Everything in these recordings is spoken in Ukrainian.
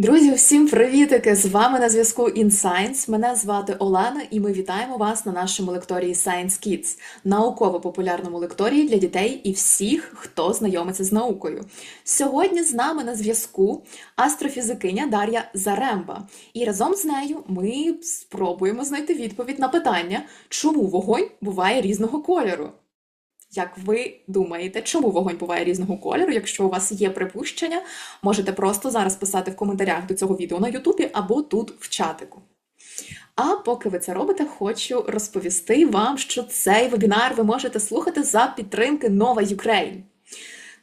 Друзі, всім привітики! З вами на зв'язку InScience. Мене звати Олена, і ми вітаємо вас на нашому лекторії Science Kids, науково-популярному лекторії для дітей і всіх, хто знайомиться з наукою. Сьогодні з нами на зв'язку астрофізикиня Дар'я Заремба, і разом з нею ми спробуємо знайти відповідь на питання, чому вогонь буває різного кольору. Як ви думаєте, чому вогонь буває різного кольору? Якщо у вас є припущення, можете просто зараз писати в коментарях до цього відео на Ютубі або тут в чатику. А поки ви це робите, хочу розповісти вам, що цей вебінар ви можете слухати за підтримки Нова Ukraine.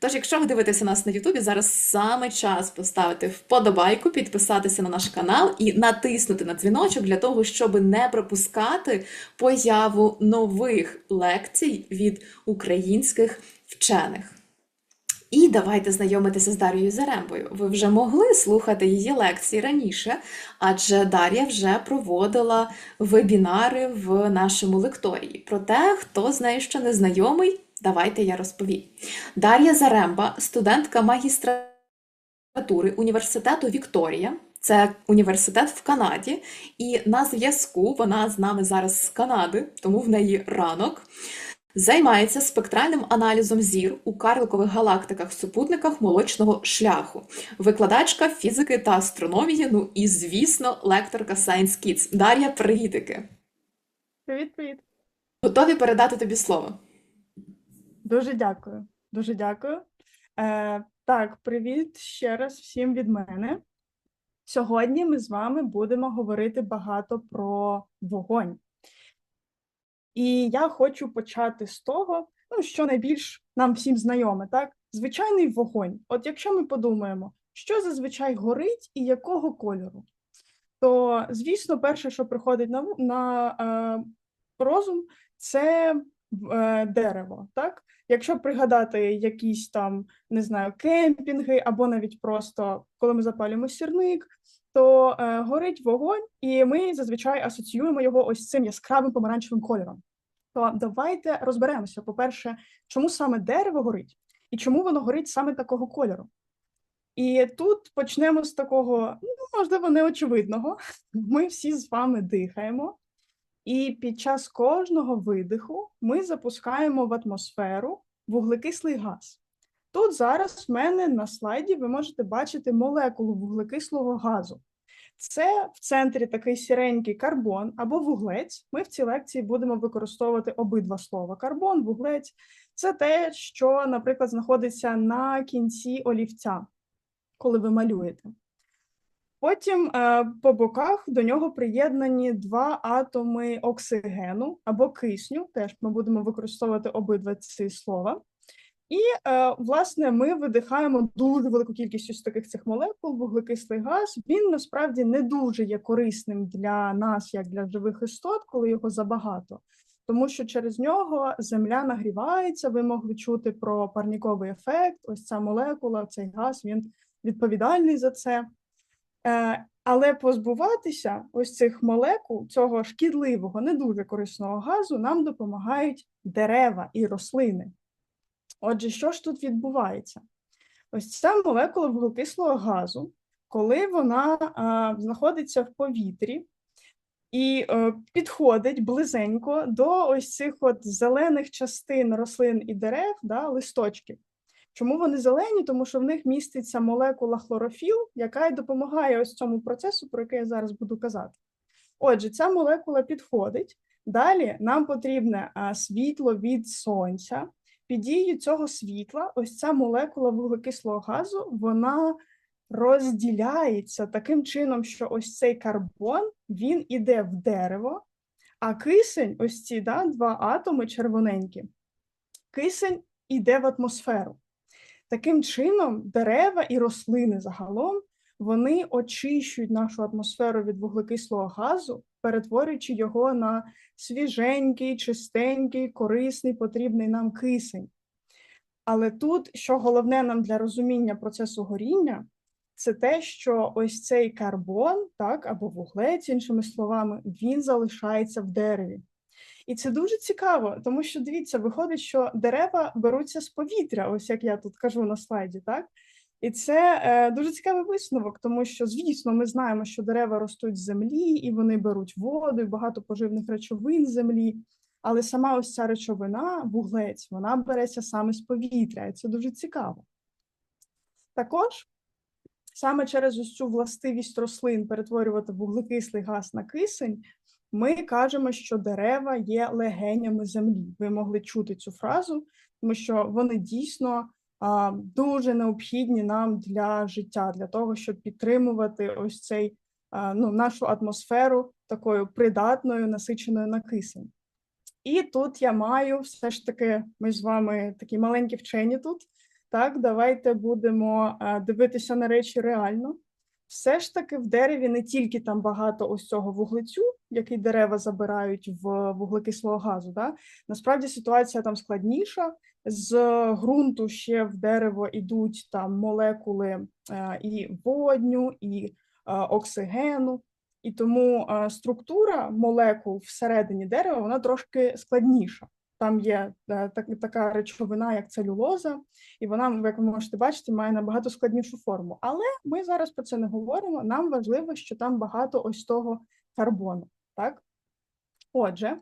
Тож, якщо ви дивитеся нас на Ютубі, зараз саме час поставити вподобайку, підписатися на наш канал і натиснути на дзвіночок для того, щоб не пропускати появу нових лекцій від українських вчених. І давайте знайомитися з Дар'єю Зарембою. Ви вже могли слухати її лекції раніше, адже Дар'я вже проводила вебінари в нашому лекторії. Проте, хто з нею ще не знайомий, Давайте я розповім. Дар'я Заремба, студентка магістратури університету Вікторія. Це університет в Канаді, і на зв'язку вона з нами зараз з Канади, тому в неї ранок. Займається спектральним аналізом зір у карликових галактиках-супутниках молочного шляху, викладачка фізики та астрономії. Ну і, звісно, лекторка Science Kids. Дар'я, привітики! Привіт, привіт. Готові передати тобі слово? Дуже дякую. Дуже дякую. Е, Так, привіт ще раз всім від мене. Сьогодні ми з вами будемо говорити багато про вогонь. І я хочу почати з того, ну, що найбільш нам всім знайоме, так? Звичайний вогонь. От якщо ми подумаємо, що зазвичай горить і якого кольору, то, звісно, перше, що приходить на на е, розум, це дерево. так? Якщо пригадати якісь там, не знаю, кемпінги, або навіть просто коли ми запалюємо сірник, то е, горить вогонь, і ми зазвичай асоціюємо його ось цим яскравим помаранчевим кольором. То давайте розберемося. По-перше, чому саме дерево горить, і чому воно горить саме такого кольору. І тут почнемо з такого, ну, можливо, неочевидного. Ми всі з вами дихаємо, і під час кожного видиху ми запускаємо в атмосферу вуглекислий газ. Тут зараз в мене на слайді ви можете бачити молекулу вуглекислого газу. Це в центрі такий сіренький карбон або вуглець. Ми в цій лекції будемо використовувати обидва слова: карбон, вуглець це те, що, наприклад, знаходиться на кінці олівця, коли ви малюєте. Потім е, по боках до нього приєднані два атоми оксигену або кисню. Теж ми будемо використовувати обидва ці слова. І, е, власне, ми видихаємо дуже велику кількість ось таких цих молекул, вуглекислий газ. Він насправді не дуже є корисним для нас, як для живих істот, коли його забагато. Тому що через нього земля нагрівається, ви могли чути про парніковий ефект. Ось ця молекула, цей газ він відповідальний за це. Е, але позбуватися ось цих молекул, цього шкідливого, не дуже корисного газу, нам допомагають дерева і рослини. Отже, що ж тут відбувається? Ось ця молекула вуглекислого газу, коли вона а, знаходиться в повітрі і а, е, підходить близенько до ось цих от зелених частин рослин і дерев, да, листочків. Чому вони зелені? Тому що в них міститься молекула хлорофіл, яка й допомагає ось цьому процесу, про який я зараз буду казати. Отже, ця молекула підходить. Далі нам потрібне світло від сонця. Під дією цього світла, ось ця молекула вуглекислого газу, вона розділяється таким чином, що ось цей карбон він іде в дерево, а кисень, ось ці да, два атоми червоненькі, кисень іде в атмосферу. Таким чином, дерева і рослини загалом вони очищують нашу атмосферу від вуглекислого газу, перетворюючи його на свіженький, чистенький, корисний, потрібний нам кисень. Але тут, що головне нам для розуміння процесу горіння, це те, що ось цей карбон, так, або вуглець, іншими словами, він залишається в дереві. І це дуже цікаво, тому що дивіться, виходить, що дерева беруться з повітря, ось як я тут кажу на слайді, так? І це е, дуже цікавий висновок, тому що, звісно, ми знаємо, що дерева ростуть з землі і вони беруть воду і багато поживних речовин з землі. Але сама ось ця речовина, вуглець, вона береться саме з повітря, і це дуже цікаво. Також саме через ось цю властивість рослин перетворювати вуглекислий газ на кисень, ми кажемо, що дерева є легенями землі. Ви могли чути цю фразу, тому що вони дійсно а, дуже необхідні нам для життя, для того, щоб підтримувати ось цей а, ну, нашу атмосферу такою придатною, насиченою на кисень. І тут я маю все ж таки, ми з вами такі маленькі вчені тут. Так, давайте будемо дивитися на речі реально. Все ж таки в дереві не тільки там багато ось цього вуглецю, який дерева забирають в вуглекислого газу. Да? Насправді ситуація там складніша. З ґрунту ще в дерево йдуть там молекули е, і водню, і е, оксигену. І тому е, структура молекул всередині дерева вона трошки складніша. Там є е, так, така речовина, як целюлоза, і вона, як ви можете бачити, має набагато складнішу форму. Але ми зараз про це не говоримо. Нам важливо, що там багато ось того карбону. Так? Отже,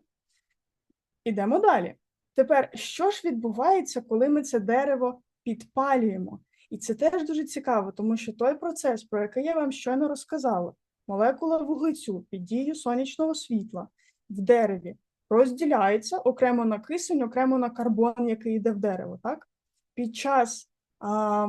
ідемо далі. Тепер, що ж відбувається, коли ми це дерево підпалюємо? І це теж дуже цікаво, тому що той процес, про який я вам щойно розказала, молекула вуглецю під дією сонячного світла в дереві розділяється окремо на кисень, окремо на карбон, який йде в дерево. Так? Під час а,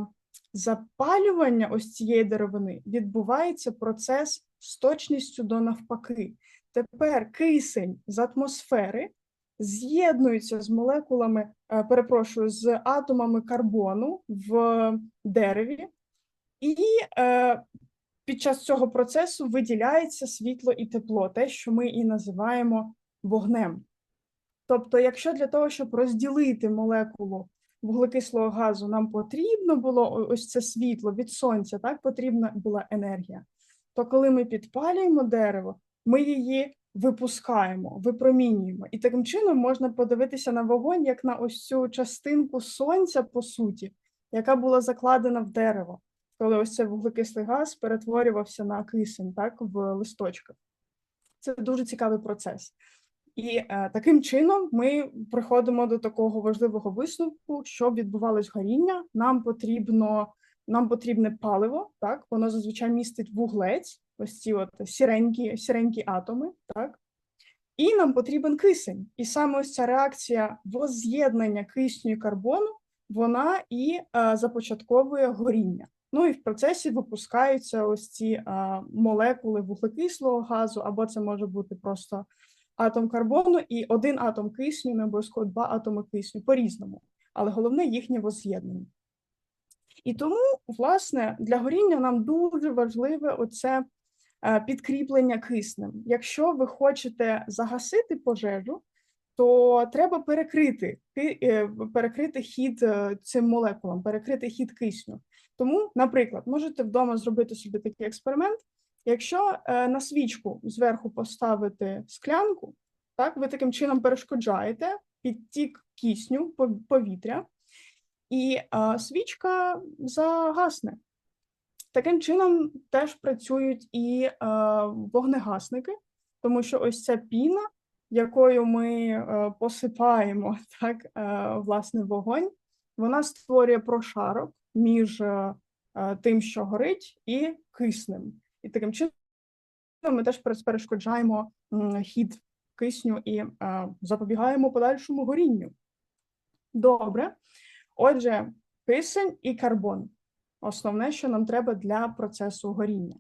запалювання ось цієї деревини відбувається процес з точністю до навпаки. Тепер кисень з атмосфери з'єднується з молекулами, е, перепрошую, з атомами карбону в дереві, і е, під час цього процесу виділяється світло і тепло, те, що ми і називаємо вогнем. Тобто, якщо для того, щоб розділити молекулу вуглекислого газу, нам потрібно було ось це світло від сонця, так потрібна була енергія, то коли ми підпалюємо дерево, ми її випускаємо, випромінюємо. І таким чином можна подивитися на вогонь як на ось цю частинку сонця, по суті, яка була закладена в дерево, коли ось цей вуглекислий газ перетворювався на кисень так, в листочках. Це дуже цікавий процес. І е, таким чином ми приходимо до такого важливого висновку, щоб відбувалось горіння. Нам потрібно нам потрібне паливо, так воно зазвичай містить вуглець, ось ці от сіренькі, сіренькі атоми, так і нам потрібен кисень. І саме ось ця реакція воз'єднання кисню і карбону, вона і е, започатковує горіння. Ну і в процесі випускаються ось ці е, молекули вуглекислого газу, або це може бути просто атом карбону і один атом кисню, не обов'язково два атоми кисню по-різному, але головне їхнє воз'єднання. І тому, власне, для горіння нам дуже важливе оце е, підкріплення киснем. Якщо ви хочете загасити пожежу, то треба перекрити е, перекрити хід е, цим молекулам, перекрити хід кисню. Тому, наприклад, можете вдома зробити собі такий експеримент. Якщо на свічку зверху поставити склянку, так ви таким чином перешкоджаєте підтік кисню повітря, і а, свічка загасне. Таким чином теж працюють і а, вогнегасники, тому що ось ця піна, якою ми посипаємо так, власне вогонь, вона створює прошарок між тим, що горить, і киснем. І таким чином ми теж перешкоджаємо хід кисню і а, запобігаємо подальшому горінню. Добре. Отже, кисень і карбон основне, що нам треба для процесу горіння.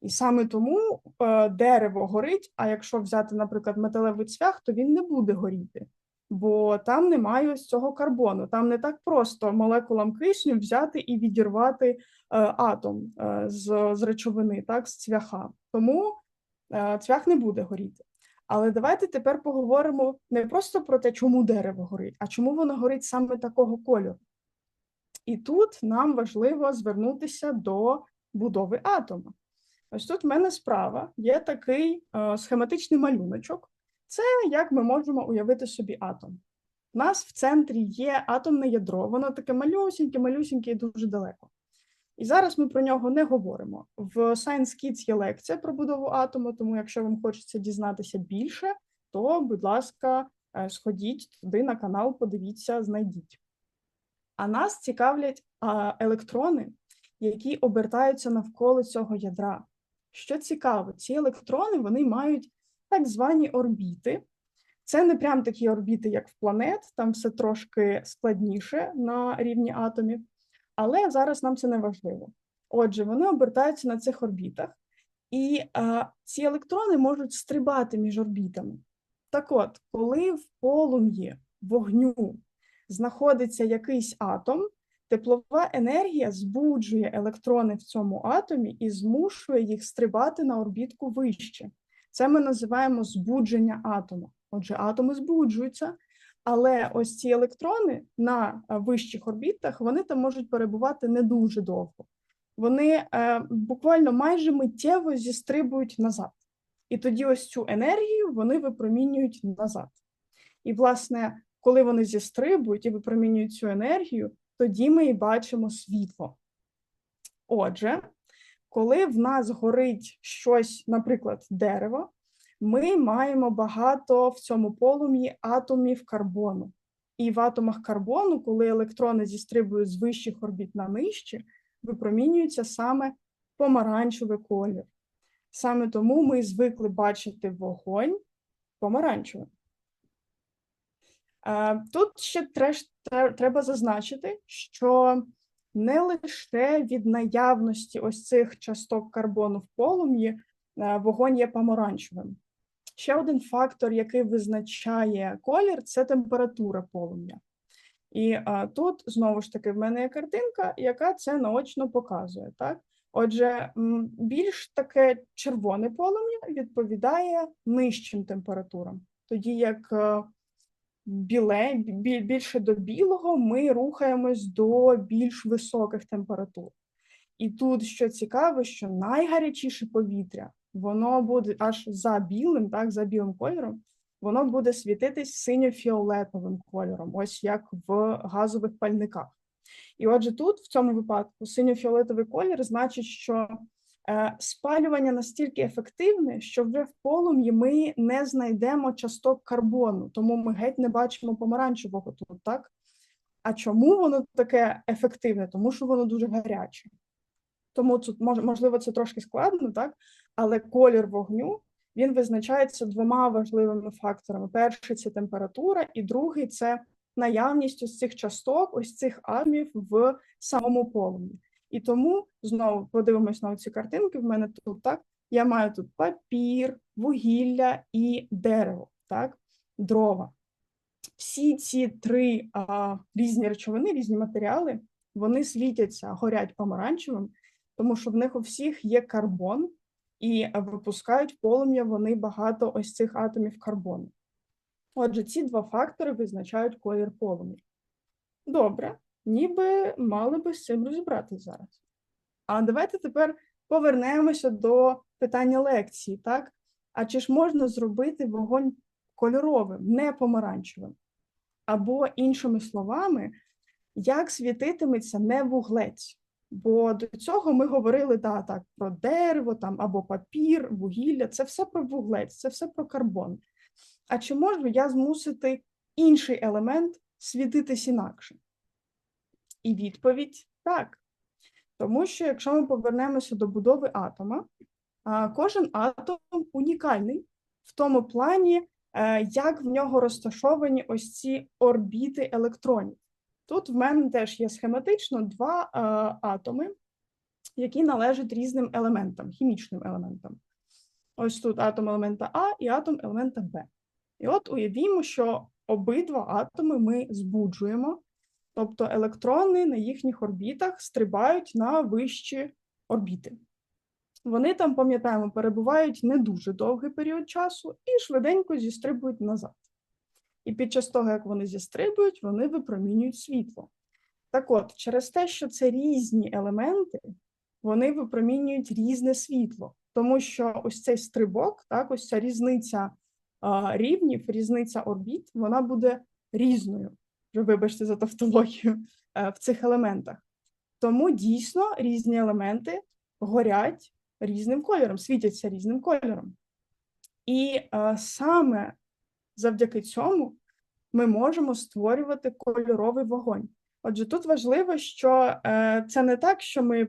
І саме тому е, дерево горить, а якщо взяти, наприклад, металевий цвях, то він не буде горіти, бо там немає ось цього карбону. Там не так просто молекулам кисню взяти і відірвати е, атом е, з, з речовини, так, з цвяха. Тому е, цвях не буде горіти. Але давайте тепер поговоримо не просто про те, чому дерево горить, а чому воно горить саме такого кольору. І тут нам важливо звернутися до будови атома. Ось тут в мене справа є такий е, схематичний малюночок. Це як ми можемо уявити собі атом. У нас в центрі є атомне ядро, воно таке малюсіньке, малюсіньке і дуже далеко. І зараз ми про нього не говоримо. В Science Kids є лекція про будову атому, тому якщо вам хочеться дізнатися більше, то, будь ласка, е, сходіть туди на канал, подивіться, знайдіть. А нас цікавлять електрони, які обертаються навколо цього ядра. Що цікаво, ці електрони вони мають так звані орбіти. Це не прям такі орбіти, як в планет, там все трошки складніше на рівні атомів, але зараз нам це не важливо. Отже, вони обертаються на цих орбітах, і а, ці електрони можуть стрибати між орбітами. Так от, коли в полум'ї вогню знаходиться якийсь атом, теплова енергія збуджує електрони в цьому атомі і змушує їх стрибати на орбітку вище. Це ми називаємо збудження атому. Отже, атоми збуджуються, але ось ці електрони на е, вищих орбітах вони там можуть перебувати не дуже довго. Вони е, буквально майже миттєво зістрибують назад. І тоді ось цю енергію вони випромінюють назад. І, власне, коли вони зістрибують і випромінюють цю енергію, тоді ми і бачимо світло. Отже, коли в нас горить щось, наприклад, дерево, ми маємо багато в цьому полум'ї атомів карбону. І в атомах карбону, коли електрони зістрибують з вищих орбіт на нижчі, випромінюється саме помаранчевий колір. Саме тому ми звикли бачити вогонь помаранчевим. Е, Тут ще треба зазначити, що не лише від наявності ось цих часток карбону в полум'ї е, вогонь є помаранчевим. Ще один фактор, який визначає колір, це температура полум'я. І а, тут знову ж таки в мене є картинка, яка це наочно показує. Так? Отже, більш таке червоне полум'я відповідає нижчим температурам, тоді як е, біле, більше до білого ми рухаємось до більш високих температур. І тут що цікаво, що найгарячіше повітря, воно буде аж за білим, так, за білим кольором, воно буде світитись синьо-фіолетовим кольором, ось як в газових пальниках. І отже, тут в цьому випадку синьо-фіолетовий колір значить, що е, спалювання настільки ефективне, що вже в полум'ї ми не знайдемо часток карбону, тому ми геть не бачимо помаранчевого тут, так? А чому воно таке ефективне? Тому що воно дуже гаряче. Тому тут можливо це трошки складно, так? Але колір вогню він визначається двома важливими факторами: перший це температура, і другий це наявність ось цих часток, ось цих атомів в самому полум'ї. І тому знову подивимось на ці картинки. В мене тут так. Я маю тут папір, вугілля і дерево, так, дрова. Всі ці три а, різні речовини, різні матеріали, вони світяться, горять помаранчевим, тому що в них у всіх є карбон, і випускають полум'я вони багато ось цих атомів карбону. Отже, ці два фактори визначають колір полум'я. Добре, ніби мали би з цим розібратися зараз. А давайте тепер повернемося до питання лекції, так? А чи ж можна зробити вогонь кольоровим, не помаранчевим? Або, іншими словами, як світитиметься не вуглець? Бо до цього ми говорили да, так, про дерево там, або папір, вугілля, це все про вуглець, це все про карбон. А чи можу я змусити інший елемент світитись інакше? І відповідь так. Тому що якщо ми повернемося до будови атома, кожен атом унікальний в тому плані, е, як в нього розташовані ось ці орбіти електронів. Тут в мене теж є схематично два е, атоми, які належать різним елементам, хімічним елементам. Ось тут атом елемента А і атом елемента Б. І от уявімо, що обидва атоми ми збуджуємо, тобто електрони на їхніх орбітах стрибають на вищі орбіти. Вони там, пам'ятаємо, перебувають не дуже довгий період часу і швиденько зістрибують назад. І під час того, як вони зістрибують, вони випромінюють світло. Так от, через те, що це різні елементи, вони випромінюють різне світло, тому що ось цей стрибок, так, ось ця різниця а, рівнів, різниця орбіт, вона буде різною. Вже вибачте за тавтологію е, в цих елементах. Тому дійсно різні елементи горять різним кольором, світяться різним кольором. І е, саме завдяки цьому ми можемо створювати кольоровий вогонь. Отже, тут важливо, що е, це не так, що ми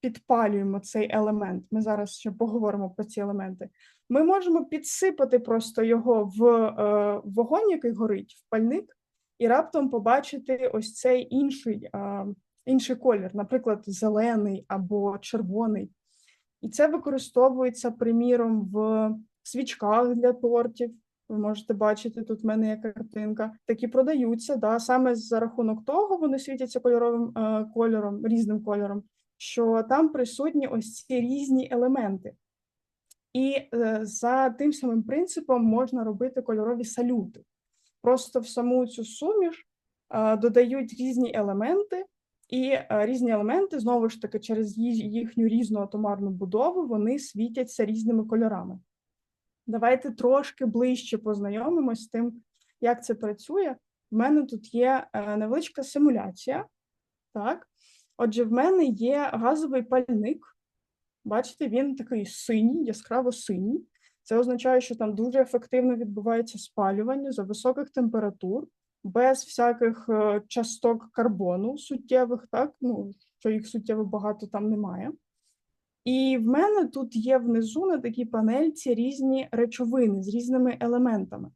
підпалюємо цей елемент. Ми зараз ще поговоримо про ці елементи. Ми можемо підсипати просто його в е, вогонь, який горить, в пальник, і раптом побачити ось цей інший, е, інший колір, наприклад, зелений або червоний. І це використовується, приміром, в свічках для тортів. Ви можете бачити, тут в мене є картинка. Такі продаються, да, саме за рахунок того, вони світяться кольоровим е, кольором, різним кольором, що там присутні ось ці різні елементи. І е, за тим самим принципом можна робити кольорові салюти. Просто в саму цю суміш е, додають різні елементи, і е, різні елементи, знову ж таки, через їхню різну атомарну будову, вони світяться різними кольорами. Давайте трошки ближче познайомимось з тим, як це працює. В мене тут є е, невеличка симуляція. Так, отже, в мене є газовий пальник. Бачите, він такий синій, яскраво синій. Це означає, що там дуже ефективно відбувається спалювання за високих температур, без всяких е, часток карбону суттєвих, так? Ну, що їх суттєво багато там немає. І в мене тут є внизу на такій панельці різні речовини з різними елементами.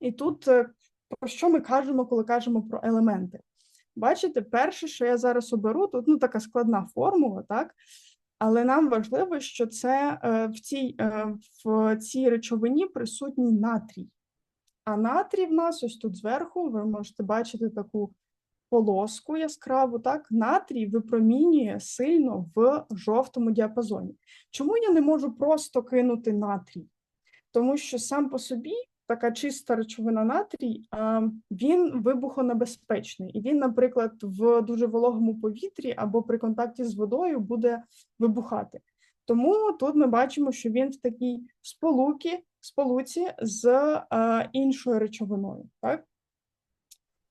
І тут е, про що ми кажемо, коли кажемо про елементи? Бачите, перше, що я зараз оберу, тут ну, така складна формула, так? Але нам важливо, що це е, в цій, е, в цій речовині присутній натрій. А натрій в нас ось тут зверху, ви можете бачити таку полоску яскраву, так? Натрій випромінює сильно в жовтому діапазоні. Чому я не можу просто кинути натрій? Тому що сам по собі така чиста речовина натрій, він вибухонебезпечний. І він, наприклад, в дуже вологому повітрі або при контакті з водою буде вибухати. Тому тут ми бачимо, що він в такій сполуці, сполуці з іншою речовиною. Так?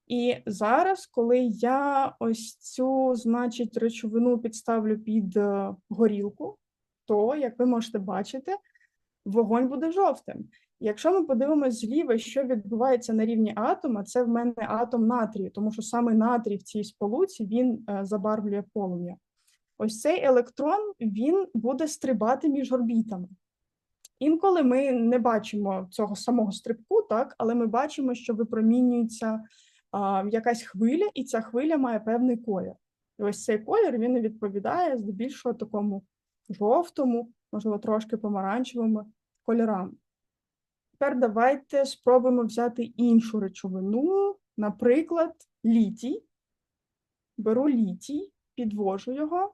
І зараз, коли я ось цю, значить, речовину підставлю під е, горілку, то, як ви можете бачити, вогонь буде жовтим. Якщо ми подивимося зліва, що відбувається на рівні атома, це в мене атом натрію, тому що саме натрій в цій сполуці він е, забарвлює полум'я. Ось цей електрон він буде стрибати між орбітами. Інколи ми не бачимо цього самого стрибку, так, але ми бачимо, що випромінюється якась хвиля, і ця хвиля має певний колір. І ось цей колір він відповідає здебільшого такому жовтому, можливо, трошки помаранчевому кольорам. Тепер давайте спробуємо взяти іншу речовину, наприклад, літій. Беру літій, підвожу його.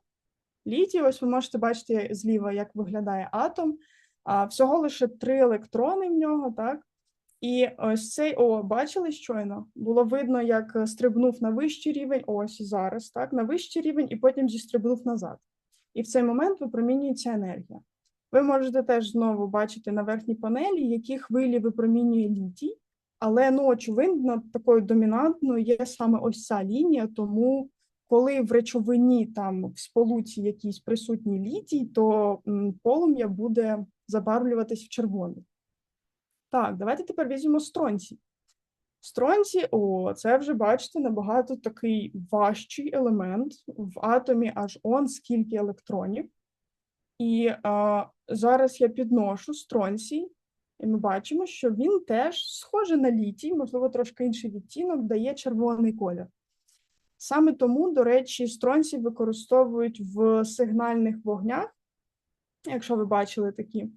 Літій, ось ви можете бачити зліва, як виглядає атом. А, всього лише три електрони в нього, так? І ось цей, о, бачили щойно? Було видно, як е, стрибнув на вищий рівень, ось зараз, так, на вищий рівень, і потім зістрибнув назад. І в цей момент випромінюється енергія. Ви можете теж знову бачити на верхній панелі, які хвилі випромінює літій, але ну, очевидно, такою домінантною є саме ось ця лінія, тому коли в речовині там в сполуці якійсь присутній літій, то полум'я буде забарвлюватись в червоний. Так, давайте тепер візьмемо стронцій. Стронцій, о, це вже бачите, набагато такий важчий елемент. В атомі аж он скільки електронів. І а, зараз я підношу стронцій, і ми бачимо, що він теж схожий на літій, можливо, трошки інший відтінок, дає червоний колір. Саме тому, до речі, стронцій використовують в сигнальних вогнях, якщо ви бачили такі,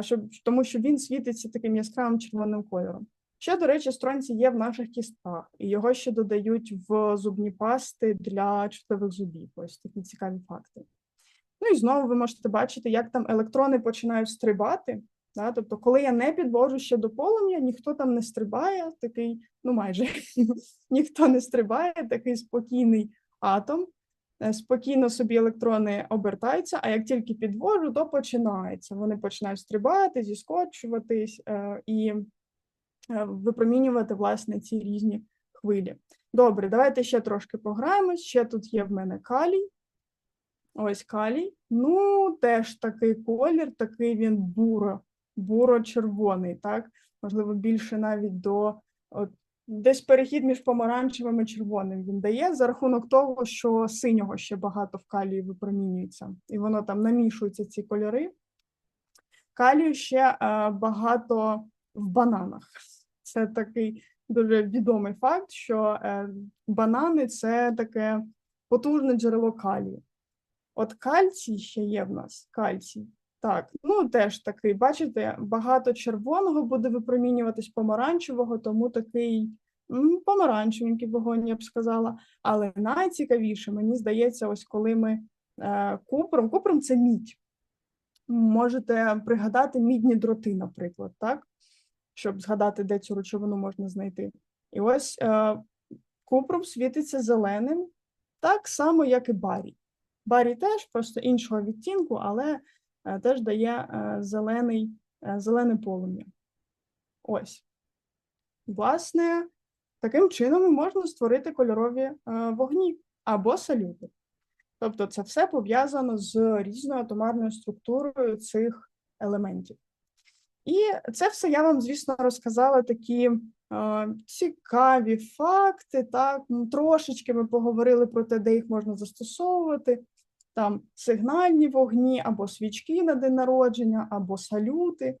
щоб, тому що він світиться таким яскравим червоним кольором. Ще, до речі, стронцій є в наших кістках, і його ще додають в зубні пасти для чутливих зубів. Ось такі цікаві факти. Ну і знову ви можете бачити, як там електрони починають стрибати. Да? Тобто, коли я не підвожу ще до полум'я, ніхто там не стрибає, такий, ну майже ніхто не стрибає, такий спокійний атом. Е, Спокійно собі електрони обертаються, а як тільки підвожу, то починається. Вони починають стрибати, зіскочуватись е, і е, випромінювати власне ці різні хвилі. Добре, давайте ще трошки пограємось. Ще тут є в мене калій. Ось калій. Ну, теж такий колір, такий він буро, буро-червоний, так? Можливо, більше навіть до от, десь перехід між помаранчевим і червоним він дає за рахунок того, що синього ще багато в калії випромінюється, і воно там намішуються ці кольори. Калію ще е, багато в бананах. Це такий дуже відомий факт, що е, банани це таке потужне джерело калію. От кальцій ще є в нас, кальцій. Так, ну теж такий, бачите, багато червоного буде випромінюватись помаранчевого, тому такий помаранчевенький вогонь, я б сказала. Але найцікавіше, мені здається, ось коли ми е, купром, купром це мідь. Можете пригадати мідні дроти, наприклад, так? Щоб згадати, де цю речовину можна знайти. І ось е, купром світиться зеленим, так само, як і барій. Барій теж просто іншого відтінку, але теж дає е, зелений, е, зелене полум'я. Ось. Власне, таким чином можна створити кольорові е, вогні або салюти. Тобто, це все пов'язано з різною атомарною структурою цих елементів. І це все я вам, звісно, розказала такі е, цікаві факти. Так, трошечки ми поговорили про те, де їх можна застосовувати. Там сигнальні вогні, або свічки на день народження, або салюти.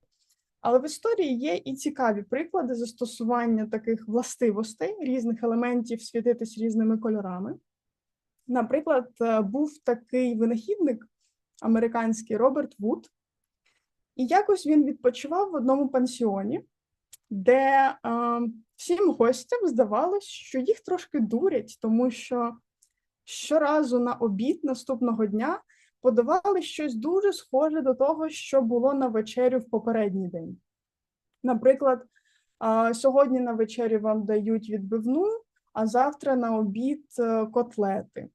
Але в історії є і цікаві приклади застосування таких властивостей різних елементів світитись різними кольорами. Наприклад, е, був такий винахідник американський Роберт Вуд, і якось він відпочивав в одному пансіоні, де е, всім гостям здавалось, що їх трошки дурять, тому що щоразу на обід наступного дня подавали щось дуже схоже до того, що було на вечерю в попередній день. Наприклад, сьогодні на вечерю вам дають відбивну, а завтра на обід е, котлети.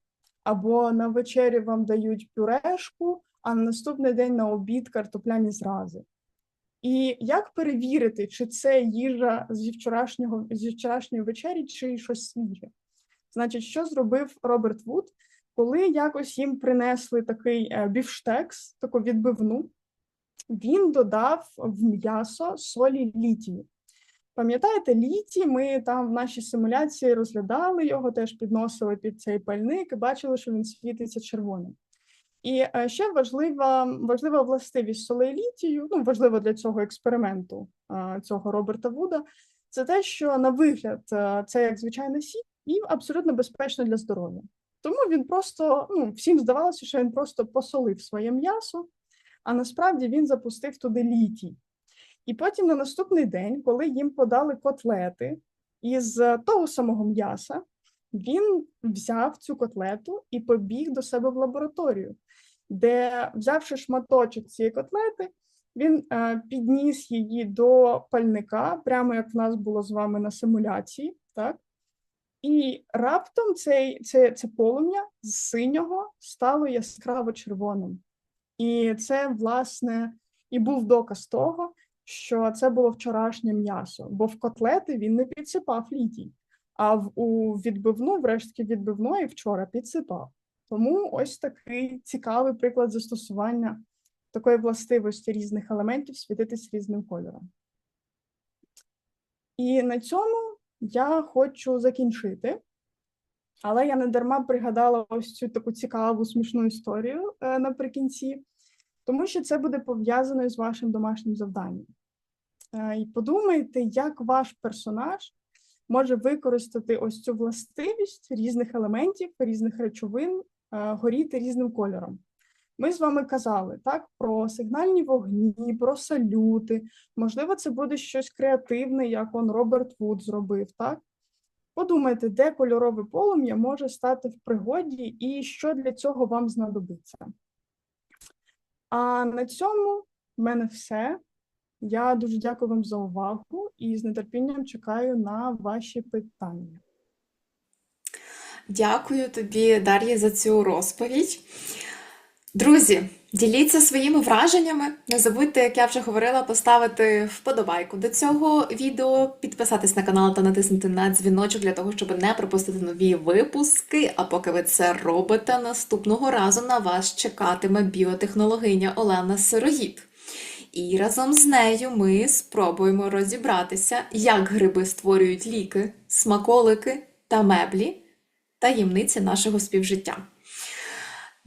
Або на вечерю вам дають пюрешку, а на наступний день на обід картопляні зрази. І як перевірити, чи це їжа зі вчорашнього зі вчорашньої вечері, чи щось свіже? Значить, що зробив Роберт Вуд, коли якось їм принесли такий е, бівштекс, таку відбивну, він додав в м'ясо солі літію. Пам'ятаєте, літій, ми там в нашій симуляції розглядали його, теж підносили під цей пальник і бачили, що він світиться червоним. І е, ще важлива, важлива властивість солей літію, ну, важливо для цього експерименту е, цього Роберта Вуда, це те, що на вигляд це як звичайний сік і абсолютно безпечно для здоров'я. Тому він просто, ну, всім здавалося, що він просто посолив своє м'ясо, а насправді він запустив туди літій. І потім на наступний день, коли їм подали котлети із того самого м'яса, він взяв цю котлету і побіг до себе в лабораторію, де, взявши шматочок цієї котлети, він е, підніс її до пальника, прямо як в нас було з вами на симуляції, так? І раптом цей, це, це полум'я з синього стало яскраво червоним. І це, власне, і був доказ того, що це було вчорашнє м'ясо, бо в котлети він не підсипав літій, а в у відбивну, врешті відбивної вчора підсипав. Тому ось такий цікавий приклад застосування такої властивості різних елементів світитись різним кольором. І на цьому я хочу закінчити. Але я не дарма пригадала ось цю таку цікаву смішну історію е, наприкінці, тому що це буде пов'язано з вашим домашнім завданням. Е, і подумайте, як ваш персонаж може використати ось цю властивість різних елементів, різних речовин, е, горіти різним кольором. Ми з вами казали так про сигнальні вогні, про салюти. Можливо, це буде щось креативне, як он Роберт Вуд зробив. Так, подумайте, де кольорове полум'я може стати в пригоді, і що для цього вам знадобиться. А на цьому в мене все. Я дуже дякую вам за увагу і з нетерпінням чекаю на ваші питання. Дякую тобі, Дар'я, за цю розповідь. Друзі, діліться своїми враженнями. Не забудьте, як я вже говорила, поставити вподобайку до цього відео, підписатись на канал та натиснути на дзвіночок для того, щоб не пропустити нові випуски. А поки ви це робите, наступного разу на вас чекатиме біотехнологиня Олена Сироїд. І разом з нею ми спробуємо розібратися, як гриби створюють ліки, смаколики та меблі, таємниці нашого співжиття.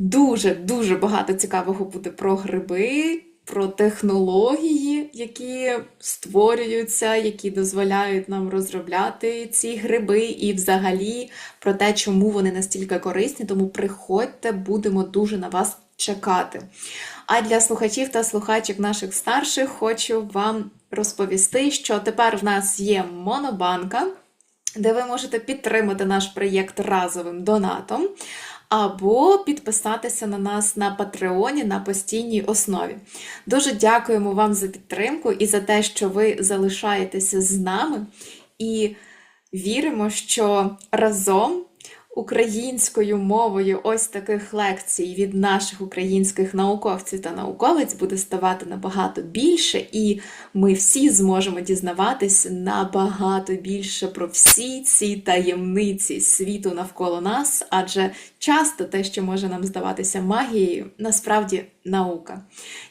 Дуже дуже багато цікавого буде про гриби, про технології, які створюються, які дозволяють нам розробляти ці гриби, і взагалі про те, чому вони настільки корисні. Тому приходьте, будемо дуже на вас чекати. А для слухачів та слухачок наших старших хочу вам розповісти, що тепер в нас є монобанка, де ви можете підтримати наш проєкт разовим донатом або підписатися на нас на Патреоні на постійній основі. Дуже дякуємо вам за підтримку і за те, що ви залишаєтеся з нами, і віримо, що разом українською мовою ось таких лекцій від наших українських науковців та науковиць буде ставати набагато більше, і ми всі зможемо дізнаватись набагато більше про всі ці таємниці світу навколо нас, адже часто те, що може нам здаватися магією, насправді наука.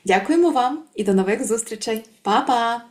Дякуємо вам і до нових зустрічей. Па-па!